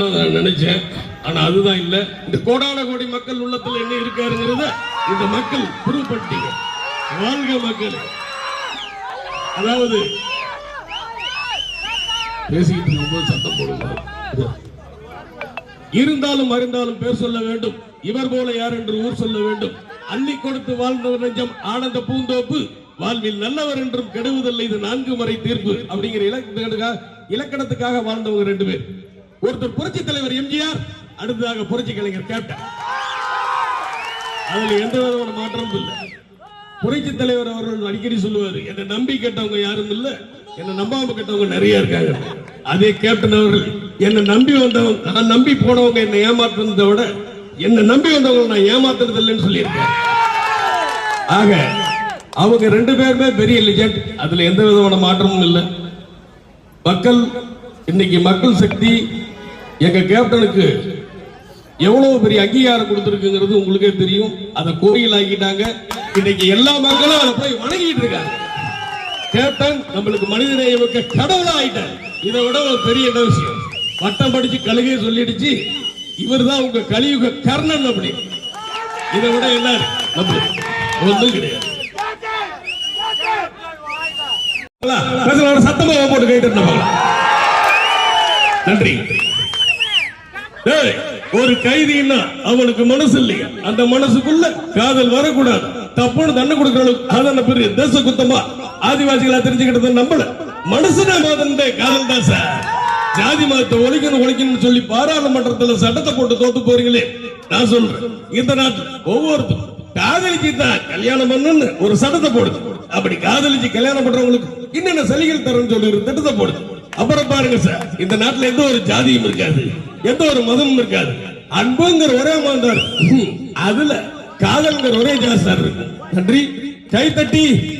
நான் நினைச்சேன். ஆனா அதுதான் இல்ல. இந்த கோடான கோடி மக்கள் உள்ளத்துல என்ன இருக்காருங்கிறத இந்த மக்கள் ப்ரூவ் பண்ணிட்டீங்க வாழ்க மக்கள். அதாவது பேசிக்கிட்டு இருக்கும்போது சத்தம் போடுங்க. இருந்தாலும் அறிந்தாலும் பேர் சொல்ல வேண்டும். இவர் போல யார் என்று ஊர் சொல்ல வேண்டும். அள்ளி கொடுத்து வாழ்ந்தவர் நெஞ்சம் ஆனந்த பூந்தோப்பு. வாழ்வில் நல்லவர் என்றும் கெடுவதில்லை. இது நான்கு முறை தீர்ப்பு. அப்படிங்கிற இலக்கணத்துக்காக இலக்கணத்துக்காக வாழ்ந்தவங்க ரெண்டு பேர். ஒருத்தர் புரட்சி தலைவர் எம்ஜிஆர் அடுத்ததாக புரட்சி கலைஞர் கேப்டன். அதுல எந்த விதமான மாற்றமும் இல்லை. புரட்சி தலைவர் அவர்கள் அடிக்கடி சொல்லுவார் என்னை நம்பி கேட்டவங்க யாரும் இல்ல என்னை நம்பாம கேட்டவங்க நிறைய இருக்காங்க. அதே கேப்டன் அவர்கள் என்னை நம்பி வந்தவங்க நான் நம்பி போனவங்க என்னை ஏமாத்துறதை விட என்னை நம்பி வந்தவங்க நான் ஏமாத்துறது இல்லைன்னு சொல்லியிருக்கேன் ஆக அவங்க ரெண்டு பேருமே பெரிய லிஜெண்ட் அதுல எந்த விதமான மாற்றமும் இல்லை. மக்கள் இன்னைக்கு மக்கள் சக்தி எங்க கேப்டனுக்கு எவ்வளவு பெரிய அங்கீகாரம் கொடுத்திருக்குங்கிறது உங்களுக்கே தெரியும். அதை கோயில் ஆக்கிட்டாங்க இன்னைக்கு எல்லா மக்களும் அதை போய் வணங்கிட்டு இருக்காங்க. கேப்டன் நம்மளுக்கு மனிதநேய மிக்க கடவுளா ஆயிட்டார். இதை விட ஒரு பெரிய என்ன விஷயம்? பட்டம் படிச்சு கழுகே சொல்லிடுச்சு. இவர்தான் உங்க கலியுக கர்ணன் அப்படி. இதை விட என்ன நம்மளுக்கு கிடையாது. சத்தமாக போட்டு கேட்டு நன்றி. ஒரு கைதின்னா அவனுக்கு மனசு இல்லையா அந்த மனசுக்குள்ள காதல் வரக்கூடாது. தப்புன்னு தண்டனை கொடுக்கிற அளவுக்கு அதான பெரிய தேச குத்தமா? ஆதிவாசிகளா தெரிஞ்சுக்கிட்டது நம்மள மனசுனா மதம் காதல் தான் சார். ஜாதி மதத்தை ஒழிக்கணும் ஒழிக்கணும்னு சொல்லி பாராளுமன்றத்துல சட்டத்தை போட்டு தோத்து போறீங்களே நான் சொல்றேன். இந்த நாட்டில் ஒவ்வொருத்தரும் காதலிச்சு தான் கல்யாணம் பண்ணுன்னு ஒரு சட்டத்தை போடுது. அப்படி காதலிச்சு கல்யாணம் பண்றவங்களுக்கு என்னென்ன சலிகள் தரேன்னு சொல்லி ஒரு திட்டத்தை போடுது. அப்புறம் பாருங்க சார் இந்த நாட்டுல எந்த ஒரு ஜாதியும் இருக்காது. எந்த ஒரு மதமும் இருக்காது. அன்புங்கிற ஒரே மாந்தார். அதுல காதல்ங்கிற ஒரே ஜாஸ்தார் இருக்கு. நன்றி. கை தட்டி.